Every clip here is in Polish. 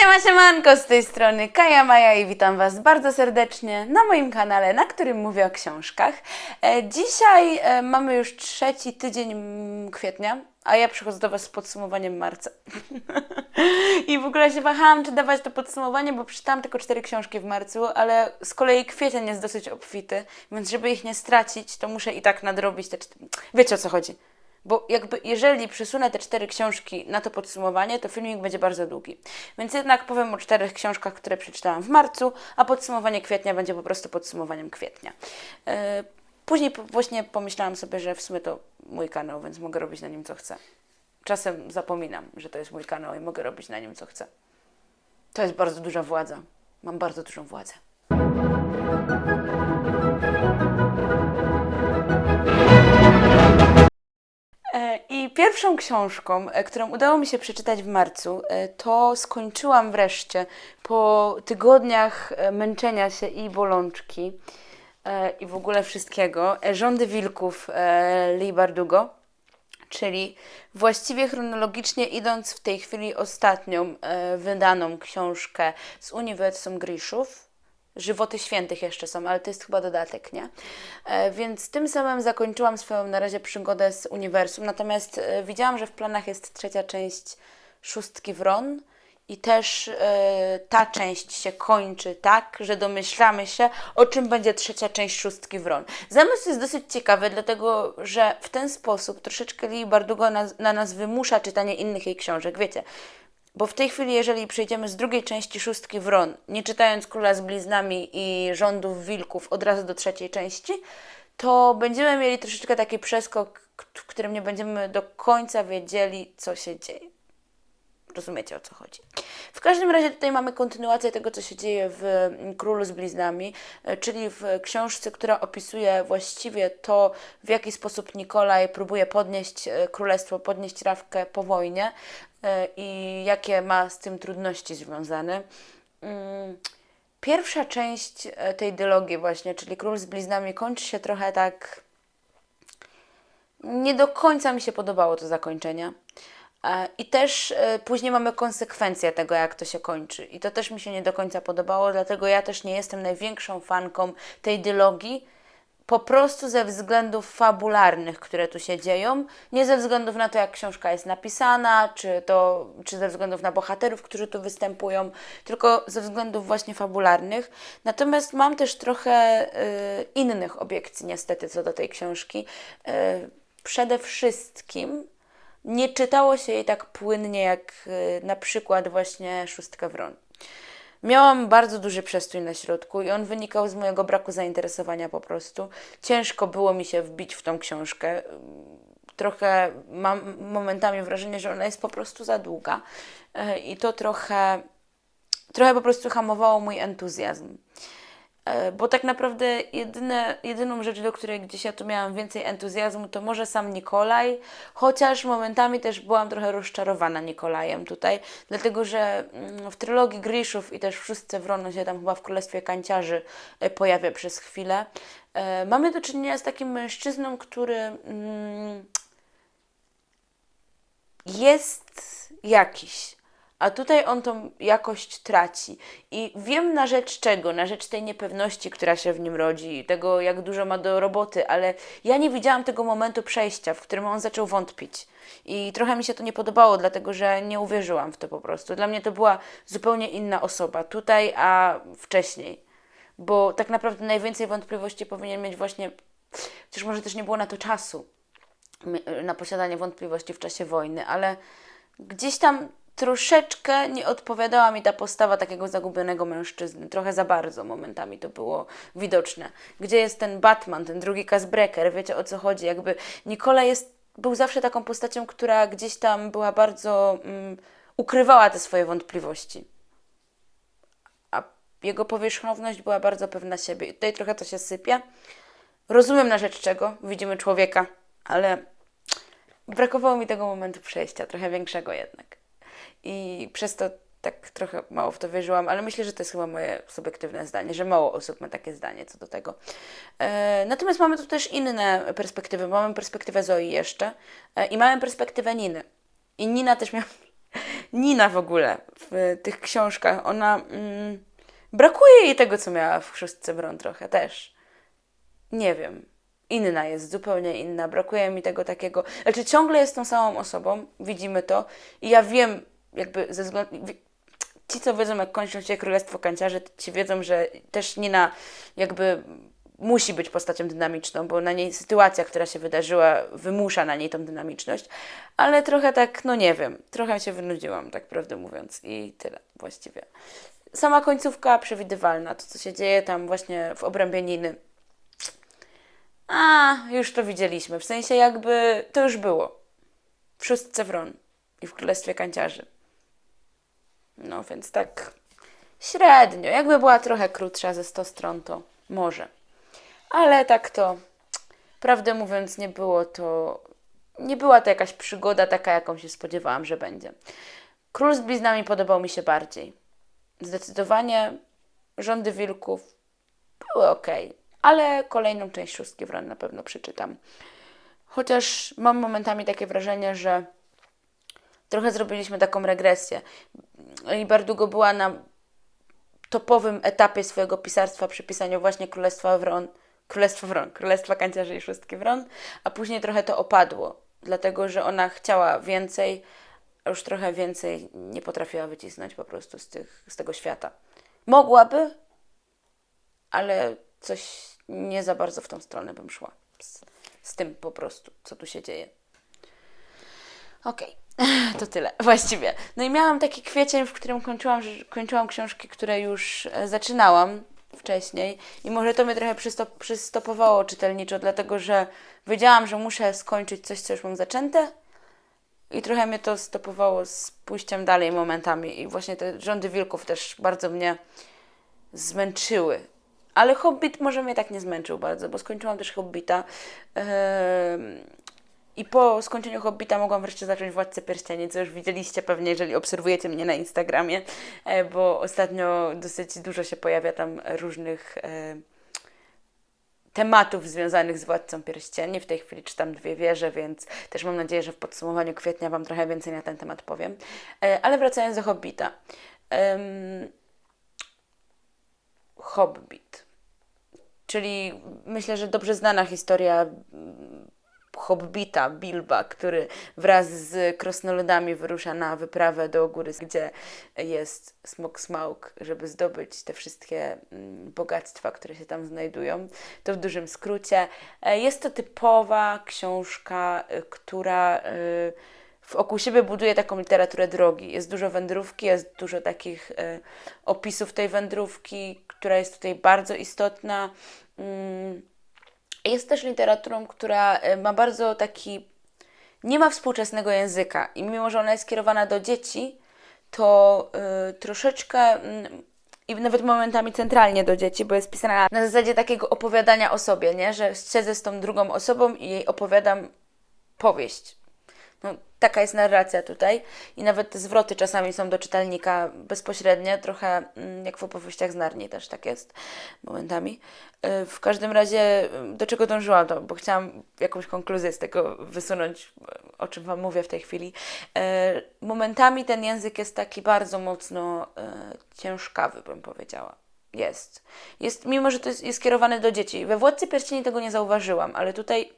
Siema, siemanko, z tej strony Kaja Maja i witam Was bardzo serdecznie na moim kanale, na którym mówię o książkach. E, dzisiaj e, mamy już trzeci tydzień mm, kwietnia, a ja przychodzę do Was z podsumowaniem marca. I w ogóle się wahałam, czy dawać to podsumowanie, bo przeczytałam tylko cztery książki w marcu, ale z kolei kwiecień jest dosyć obfity, więc żeby ich nie stracić, to muszę i tak nadrobić te cztery. Wiecie o co chodzi? Bo jakby jeżeli przesunę te cztery książki na to podsumowanie, to filmik będzie bardzo długi. Więc jednak powiem o czterech książkach, które przeczytałam w marcu, a podsumowanie kwietnia będzie po prostu podsumowaniem kwietnia. Yy, Później właśnie pomyślałam sobie, że w sumie to mój kanał, więc mogę robić na nim co chcę. Czasem zapominam, że to jest mój kanał i mogę robić na nim co chcę. To jest bardzo duża władza. Mam bardzo dużą władzę. Pierwszą książką, e, którą udało mi się przeczytać w marcu, e, to skończyłam wreszcie po tygodniach e, męczenia się i bolączki i w ogóle wszystkiego. Rządy wilków Lee Bardugo, czyli właściwie chronologicznie idąc w tej chwili ostatnią wydaną książkę z Uniwersum Griszów. Żywoty Świętych jeszcze są, ale to jest chyba dodatek, nie? E, więc tym samym zakończyłam swoją na razie przygodę z uniwersum. Natomiast e, widziałam, że w planach jest trzecia część Szóstki Wron. I też e, ta część się kończy tak, że domyślamy się, o czym będzie trzecia część Szóstki Wron. Zamysł jest dosyć ciekawy, dlatego że w ten sposób troszeczkę Lee Bardugo nas, na nas wymusza czytanie innych jej książek. Wiecie, bo w tej chwili, jeżeli przejdziemy z drugiej części Szóstki Wron, nie czytając Króla z Bliznami i Rządów Wilków od razu do trzeciej części, to będziemy mieli troszeczkę taki przeskok, w którym nie będziemy do końca wiedzieli, co się dzieje. Rozumiecie o co chodzi. W każdym razie tutaj mamy kontynuację tego, co się dzieje w Królu z Bliznami, czyli w książce, która opisuje właściwie to, w jaki sposób Nikolaj próbuje podnieść e, królestwo, podnieść Rawkę po wojnie i jakie ma z tym trudności związane. Mm, Pierwsza część e, tej dylogii właśnie, czyli Król z Bliznami, kończy się trochę tak nie do końca mi się podobało to zakończenie. E, I też e, później mamy konsekwencje tego, jak to się kończy. I to też mi się nie do końca podobało, dlatego ja też nie jestem największą fanką tej dylogii. Po prostu ze względów fabularnych, które tu się dzieją, nie ze względów na to, jak książka jest napisana, czy, to, czy ze względów na bohaterów, którzy tu występują, tylko ze względów właśnie fabularnych. Natomiast mam też trochę y, innych obiekcji, niestety, co do tej książki. Y, przede wszystkim nie czytało się jej tak płynnie jak y, na przykład właśnie Szóstka Wron. Miałam bardzo duży przestój na środku i on wynikał z mojego braku zainteresowania po prostu. Ciężko było mi się wbić w tą książkę. Trochę mam momentami wrażenie, że ona jest po prostu za długa y, i to trochę, trochę po prostu hamowało mój entuzjazm. E, Bo tak naprawdę jedyne, jedyną rzecz, do której gdzieś ja tu miałam więcej entuzjazmu, to może sam Nikolaj, chociaż momentami też byłam trochę rozczarowana Nikolajem tutaj, dlatego że mm, w trylogii Griszów i też w Szóstce się tam chyba w Królestwie Kanciarzy e, pojawia przez chwilę. E, Mamy do czynienia z takim mężczyzną, który mm, jest jakiś. A tutaj on tą jakość traci. I wiem na rzecz czego, na rzecz tej niepewności, która się w nim rodzi, tego jak dużo ma do roboty, ale ja nie widziałam tego momentu przejścia, w którym on zaczął wątpić. I trochę mi się to nie podobało, dlatego że nie uwierzyłam w to po prostu. Dla mnie to była zupełnie inna osoba tutaj, a wcześniej. Bo tak naprawdę najwięcej wątpliwości powinien mieć właśnie, chociaż może też nie było na to czasu, na posiadanie wątpliwości w czasie wojny, ale gdzieś tam troszeczkę nie odpowiadała mi ta postawa takiego zagubionego mężczyzny. Trochę za bardzo momentami to było widoczne. Gdzie jest ten Batman, ten drugi Casbreaker? Wiecie o co chodzi? Jakby Nikola jest, był zawsze taką postacią, która gdzieś tam była bardzo... Mm, ukrywała te swoje wątpliwości. A jego powierzchowność była bardzo pewna siebie. I tutaj trochę to się sypie. Rozumiem na rzecz czego. Widzimy człowieka, ale brakowało mi tego momentu przejścia, trochę większego jednak. I przez to tak trochę mało w to wierzyłam, ale myślę, że to jest chyba moje subiektywne zdanie, że mało osób ma takie zdanie co do tego. E, natomiast mamy tu też inne perspektywy. Mamy perspektywę Zoi jeszcze e, i mamy perspektywę Niny. I Nina też miała, Nina w ogóle w tych książkach, ona mm, brakuje jej tego, co miała w Szóstce Bron trochę też. Nie wiem. Inna jest, zupełnie inna. Brakuje mi tego takiego. Znaczy, ciągle jest tą samą osobą, widzimy to. I ja wiem, jakby ze względu. Ci, co wiedzą, jak kończą się Królestwo Kanciarzy, ci wiedzą, że też Nina jakby musi być postacią dynamiczną, bo na niej sytuacja, która się wydarzyła, wymusza na niej tą dynamiczność, ale trochę tak, no nie wiem, trochę się wynudziłam, tak prawdę mówiąc, i tyle właściwie. Sama końcówka przewidywalna, to co się dzieje tam właśnie w obrębie Niny. A, już to widzieliśmy, w sensie jakby to już było. W szóstce Wron i w Królestwie Kanciarzy. No więc tak średnio. Jakby była trochę krótsza ze 100 stron, to może. Ale tak to, prawdę mówiąc, nie było to, nie była to jakaś przygoda taka, jaką się spodziewałam, że będzie. Król z bliznami podobał mi się bardziej. Zdecydowanie rządy wilków były ok, ale kolejną część szóstki wron na pewno przeczytam. Chociaż mam momentami takie wrażenie, że trochę zrobiliśmy taką regresję. I Bardugo była na topowym etapie swojego pisarstwa przy pisaniu właśnie Królestwa Wron Królestwo Wron, Królestwa Kanciarzy i Szóstki Wron, a później trochę to opadło, dlatego że ona chciała więcej, a już trochę więcej nie potrafiła wycisnąć po prostu z, tych, z tego świata. Mogłaby, ale coś nie za bardzo w tą stronę bym szła. Z, z tym po prostu, co tu się dzieje. Okej, okay. to tyle właściwie. No i miałam taki kwiecień, w którym kończyłam, kończyłam książki, które już e, zaczynałam wcześniej i może to mnie trochę przystop, przystopowało czytelniczo, dlatego że wiedziałam, że muszę skończyć coś, co już mam zaczęte i trochę mnie to stopowało z pójściem dalej momentami i właśnie te rządy wilków też bardzo mnie zmęczyły. Ale Hobbit może mnie tak nie zmęczył bardzo, bo skończyłam też Hobbita. Yy i po skończeniu Hobbita mogłam wreszcie zacząć Władcę Pierścieni, co już widzieliście pewnie, jeżeli obserwujecie mnie na Instagramie, e, bo ostatnio dosyć dużo się pojawia tam różnych e, tematów związanych z Władcą Pierścieni. W tej chwili czytam dwie wieże, więc też mam nadzieję, że w podsumowaniu kwietnia Wam trochę więcej na ten temat powiem. E, ale wracając do Hobbita. Hobbit. Czyli myślę, że dobrze znana historia hobbita Bilba, który wraz z krasnoludami wyrusza na wyprawę do góry, gdzie jest smok smaug, żeby zdobyć te wszystkie mm, bogactwa, które się tam znajdują. To w dużym skrócie. E, jest to typowa książka, e, która e, wokół siebie buduje taką literaturę drogi. Jest dużo wędrówki, jest dużo takich opisów tej wędrówki, która jest tutaj bardzo istotna. Jest też literaturą, która e, ma bardzo taki. nie ma współczesnego języka i mimo, że ona jest skierowana do dzieci, to y, troszeczkę. Y, i nawet momentami centralnie do dzieci, bo jest pisana na zasadzie takiego opowiadania o sobie, nie? że siedzę z tą drugą osobą i jej opowiadam powieść. No, taka jest narracja tutaj i nawet te zwroty czasami są do czytelnika bezpośrednie, trochę mm, jak w opowieściach z Narni też tak jest momentami. Y, w każdym razie do czego dążyłam to, bo chciałam jakąś konkluzję z tego wysunąć, o czym Wam mówię w tej chwili. Y, momentami ten język jest taki bardzo mocno ciężkawy, bym powiedziała. Jest. jest. Mimo, że to jest, jest skierowane do dzieci. We Władcy Pierścieni tego nie zauważyłam, ale tutaj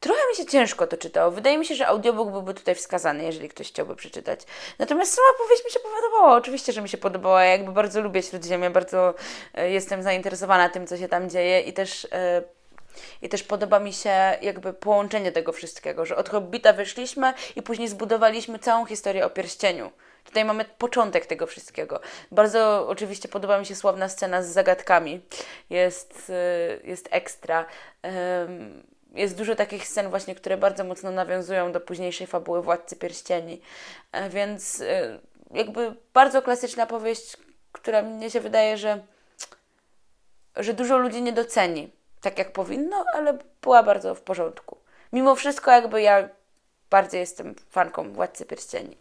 Trochę mi się ciężko to czytało. Wydaje mi się, że audiobook byłby tutaj wskazany, jeżeli ktoś chciałby przeczytać. Natomiast sama powieść mi się podobała. Oczywiście, że mi się podobała. Ja jakby bardzo lubię Śródziemie, bardzo e, jestem zainteresowana tym, co się tam dzieje i też... E, i też podoba mi się jakby połączenie tego wszystkiego, że od Hobbita wyszliśmy i później zbudowaliśmy całą historię o pierścieniu. Tutaj mamy początek tego wszystkiego. Bardzo oczywiście podoba mi się sławna scena z zagadkami. Jest, e, jest ekstra. Um, jest dużo takich scen właśnie, które bardzo mocno nawiązują do późniejszej fabuły Władcy Pierścieni. E, więc e, jakby bardzo klasyczna powieść, która mnie się wydaje, że, że dużo ludzi nie doceni tak jak powinno, ale była bardzo w porządku. Mimo wszystko jakby ja bardziej jestem fanką Władcy Pierścieni.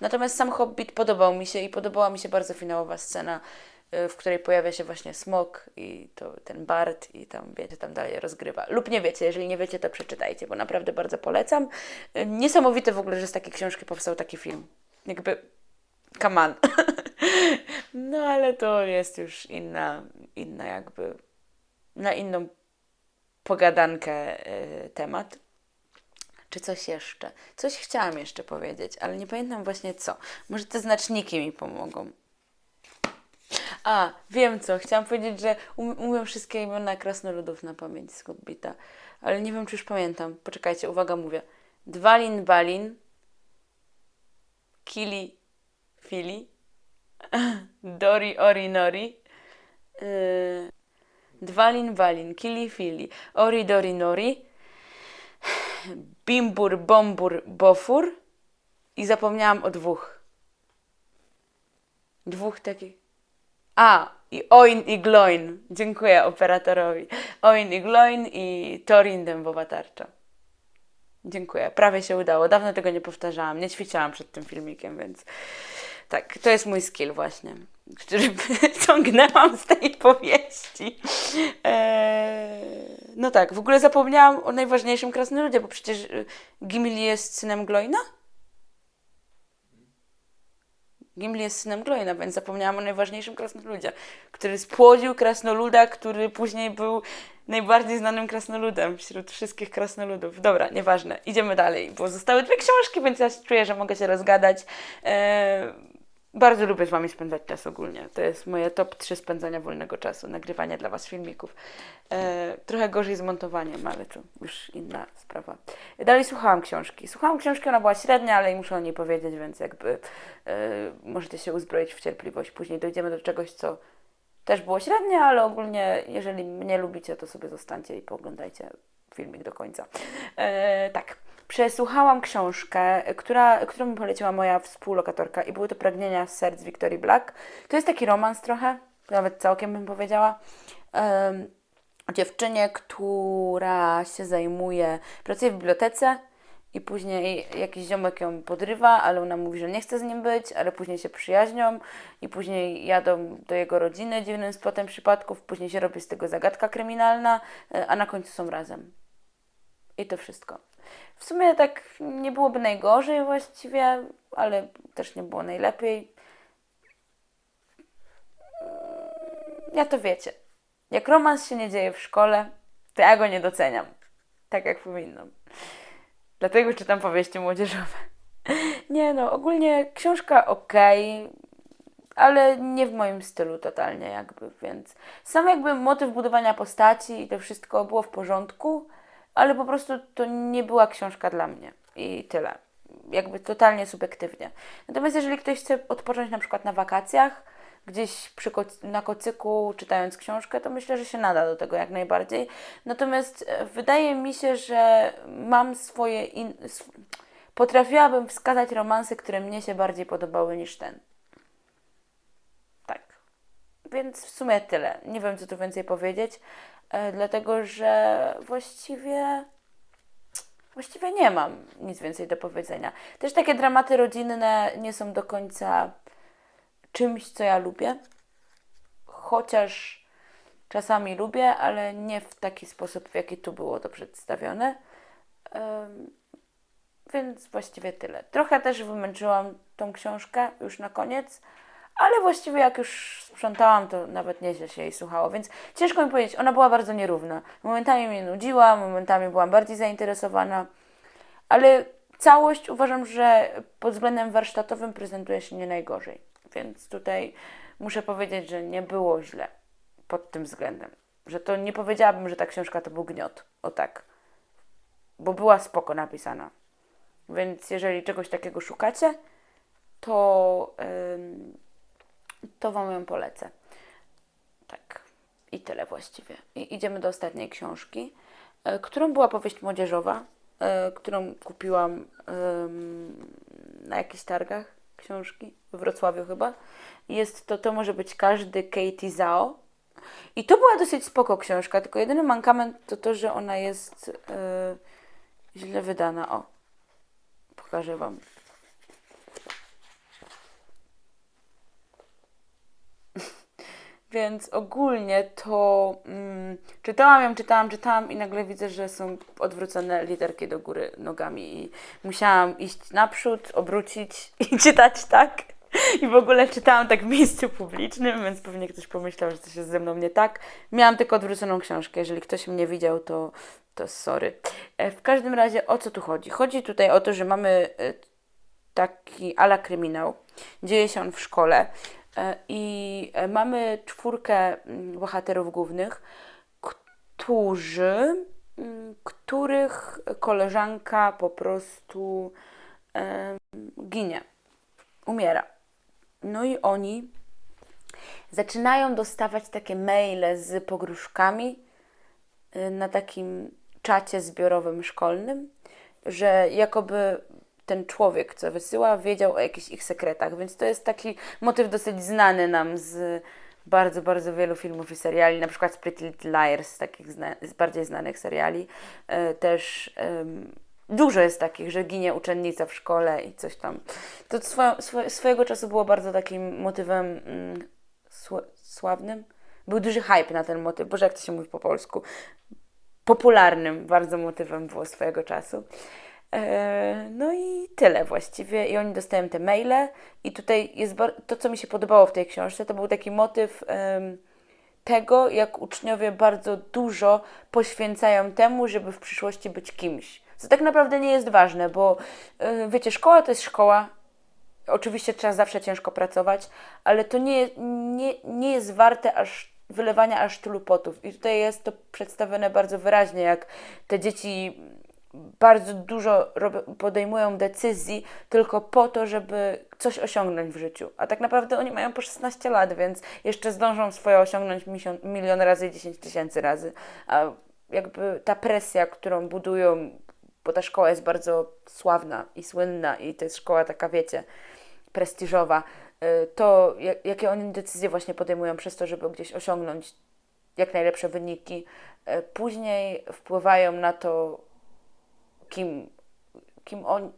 Natomiast sam Hobbit podobał mi się i podobała mi się bardzo finałowa scena w której pojawia się właśnie smok i to ten Bart i tam, wiecie, tam dalej rozgrywa. Lub nie wiecie, jeżeli nie wiecie, to przeczytajcie, bo naprawdę bardzo polecam. Y, Niesamowite w ogóle, że z takiej książki powstał taki film. Jakby, come on. No ale to jest już inna, inna jakby, na inną pogadankę y, temat. Czy coś jeszcze? Coś chciałam jeszcze powiedzieć, ale nie pamiętam właśnie co. Może te znaczniki mi pomogą. A, wiem co. Chciałam powiedzieć, że um, umiem wszystkie imiona krasnoludów na pamięć z Hobbita, ale nie wiem, czy już pamiętam. Poczekajcie, uwaga, mówię. Dwalin, Balin, Kili, Fili, Dori, Ori, Nori, yy, Dwalin, Balin, Kili, Fili, Ori, Dori, Nori, Bimbur, Bombur, Bofur i zapomniałam o dwóch. Dwóch takich. A, i Oin i Gloin. Dziękuję operatorowi. Oin i Gloin i Torin dębowa tarcza. Dziękuję. Prawie się udało. Dawno tego nie powtarzałam. Nie ćwiczyłam przed tym filmikiem, więc tak, to jest mój skill właśnie, który ciągnęłam z tej powieści. Eee, no tak, w ogóle zapomniałam o najważniejszym krasnoludzie, bo przecież y, Gimli jest synem Gloina? Gimli jest synem Gloina, więc zapomniałam o najważniejszym krasnoludzie, który spłodził krasnoluda, który później był najbardziej znanym krasnoludem wśród wszystkich krasnoludów. Dobra, nieważne, idziemy dalej, bo zostały dwie książki, więc ja czuję, że mogę się rozgadać. Eee, bardzo lubię z Wami spędzać czas ogólnie. To jest moje top 3 spędzania wolnego czasu, nagrywanie dla Was filmików. E, trochę gorzej z montowaniem, ale to już inna sprawa. Dalej słuchałam książki. Słuchałam książki, ona była średnia, ale i muszę o niej powiedzieć, więc jakby e, możecie się uzbroić w cierpliwość. Później dojdziemy do czegoś, co też było średnie, ale ogólnie, jeżeli mnie lubicie, to sobie zostańcie i pooglądajcie filmik do końca. E, tak. Przesłuchałam książkę, która, którą mi poleciła moja współlokatorka i były to Pragnienia serc Victorii Black. To jest taki romans trochę, nawet całkiem bym powiedziała. Um, o dziewczynie, która się zajmuje, pracuje w bibliotece i później jakiś ziomek ją podrywa, ale ona mówi, że nie chce z nim być, ale później się przyjaźnią i później jadą do jego rodziny dziwnym splotem przypadków, później się robi z tego zagadka kryminalna, e, a na końcu są razem. I to wszystko. W sumie tak nie byłoby najgorzej właściwie, ale też nie było najlepiej. Ja to wiecie. Jak romans się nie dzieje w szkole, to ja go nie doceniam. Tak jak powinnam. Dlatego czytam powieści młodzieżowe. Nie no, ogólnie książka ok, ale nie w moim stylu totalnie jakby, więc sam jakby motyw budowania postaci i to wszystko było w porządku, ale po prostu to nie była książka dla mnie i tyle. Jakby totalnie subiektywnie. Natomiast jeżeli ktoś chce odpocząć na przykład na wakacjach, gdzieś przy na kocyku czytając książkę, to myślę, że się nada do tego jak najbardziej. Natomiast e, wydaje mi się, że mam swoje. Sw- potrafiłabym wskazać romanse, które mnie się bardziej podobały niż ten. Tak. Więc w sumie tyle. Nie wiem, co tu więcej powiedzieć, dlatego że właściwie. Właściwie nie mam nic więcej do powiedzenia. Też takie dramaty rodzinne nie są do końca czymś, co ja lubię. Chociaż czasami lubię, ale nie w taki sposób, w jaki tu było to przedstawione. Ym, więc właściwie tyle. Trochę też wymęczyłam tą książkę już na koniec, ale właściwie jak już sprzątałam, to nawet nieźle się jej słuchało, więc ciężko mi powiedzieć, ona była bardzo nierówna. Momentami mnie nudziła, momentami byłam bardziej zainteresowana, ale całość uważam, że pod względem warsztatowym prezentuje się nie najgorzej. Więc tutaj muszę powiedzieć, że nie było źle pod tym względem. Że to nie powiedziałabym, że ta książka to był gniot. O tak. Bo była spoko napisana. Więc jeżeli czegoś takiego szukacie, to, ym, to Wam ją polecę. Tak. I tyle właściwie. I idziemy do ostatniej książki, y, którą była powieść młodzieżowa, y, którą kupiłam na jakichś targach książki w Wrocławiu chyba. Jest to, to może być każdy Katie Zhao. I to była dosyć spoko książka, tylko jedyny mankament to to, że ona jest yy, źle wydana. O, pokażę Wam. Więc ogólnie to mm, czytałam ją, czytałam, czytałam i nagle widzę, że są odwrócone literki do góry nogami i musiałam iść naprzód, obrócić i czytać tak. I w ogóle czytałam tak w miejscu publicznym, więc pewnie ktoś pomyślał, że coś jest ze mną nie tak. Miałam tylko odwróconą książkę. Jeżeli ktoś mnie widział, to, to sorry. E, W każdym razie o co tu chodzi? Chodzi tutaj o to, że mamy e, taki ala kryminał. Dzieje się on w szkole i e, mamy czwórkę mm, bohaterów głównych, którzy, mm, których koleżanka po prostu ginie, umiera. No i oni zaczynają dostawać takie maile z pogróżkami y, na takim czacie zbiorowym szkolnym, że jakoby ten człowiek, co wysyła, wiedział o jakichś ich sekretach, więc to jest taki motyw dosyć znany nam z bardzo, bardzo wielu filmów i seriali, na przykład z Pretty Little Liars, takich zna z bardziej znanych seriali. E, też em, dużo jest takich, że ginie uczennica w szkole i coś tam. To swo swo swojego czasu było bardzo takim motywem mm, sł sławnym. Był duży hype na ten motyw, boże jak to się mówi po polsku, popularnym bardzo motywem było swojego czasu. E, No i tyle właściwie. I oni dostają te maile. I tutaj jest to, co mi się podobało w tej książce, to był taki motyw tego, jak uczniowie bardzo dużo poświęcają temu, żeby w przyszłości być kimś. Co tak naprawdę nie jest ważne, bo e, wiecie, szkoła to jest szkoła. Oczywiście trzeba zawsze ciężko pracować, ale to nie, nie, nie jest warte aż wylewania aż tylu potów. I tutaj jest to przedstawione bardzo wyraźnie, jak te dzieci bardzo dużo podejmują decyzji tylko po to, żeby coś osiągnąć w życiu. A tak naprawdę oni mają po 16 lat, więc jeszcze zdążą swoje osiągnąć milion, razy i 10 tysięcy razy. A jakby ta presja, którą budują, bo ta szkoła jest bardzo sławna i słynna i to jest szkoła taka, wiecie, prestiżowa, y, to jak, jakie oni decyzje właśnie podejmują przez to, żeby gdzieś osiągnąć jak najlepsze wyniki, y, później wpływają na to, kim, kim on,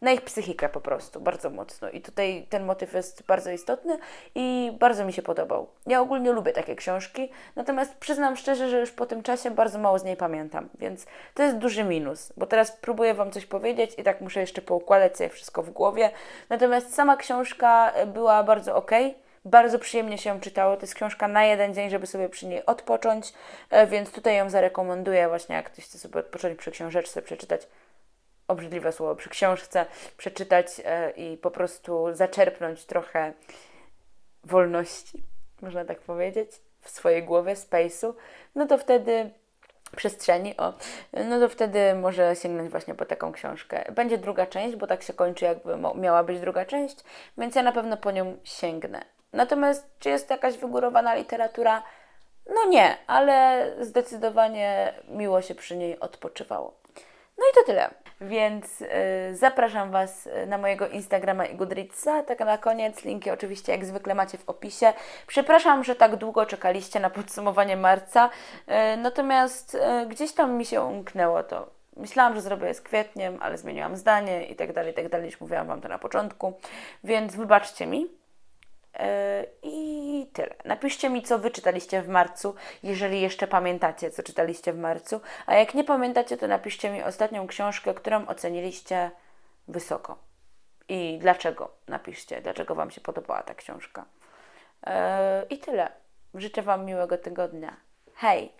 na ich psychikę po prostu, bardzo mocno. I tutaj ten motyw jest bardzo istotny i bardzo mi się podobał. Ja ogólnie lubię takie książki, natomiast przyznam szczerze, że już po tym czasie bardzo mało z niej pamiętam, więc to jest duży minus, bo teraz próbuję Wam coś powiedzieć i tak muszę jeszcze poukładać sobie wszystko w głowie. Natomiast sama książka była bardzo ok. Bardzo przyjemnie się czytało. To jest książka na jeden dzień, żeby sobie przy niej odpocząć, e, więc tutaj ją zarekomenduję właśnie, jak ktoś chce sobie odpocząć przy książeczce, przeczytać obrzydliwe słowo, przy książce przeczytać e, i po prostu zaczerpnąć trochę wolności, można tak powiedzieć, w swojej głowie, space'u, no to wtedy przestrzeni, o, no to wtedy może sięgnąć właśnie po taką książkę. Będzie druga część, bo tak się kończy, jakby miała być druga część, więc ja na pewno po nią sięgnę. Natomiast czy jest jakaś wygórowana literatura? No nie, ale zdecydowanie miło się przy niej odpoczywało. No i to tyle. Więc y, zapraszam Was na mojego Instagrama i Goodreadsa. Tak na koniec, linki oczywiście jak zwykle macie w opisie. Przepraszam, że tak długo czekaliście na podsumowanie marca, y, natomiast y, gdzieś tam mi się umknęło to. Myślałam, że zrobię je z kwietniem, ale zmieniłam zdanie i tak dalej, i tak dalej. Już mówiłam Wam to na początku, więc wybaczcie mi. Yy, I tyle. Napiszcie mi, co wy czytaliście w marcu, jeżeli jeszcze pamiętacie, co czytaliście w marcu. A jak nie pamiętacie, to napiszcie mi ostatnią książkę, którą oceniliście wysoko. I dlaczego? Napiszcie, dlaczego Wam się podobała ta książka. Yy, I tyle. Życzę Wam miłego tygodnia. Hej!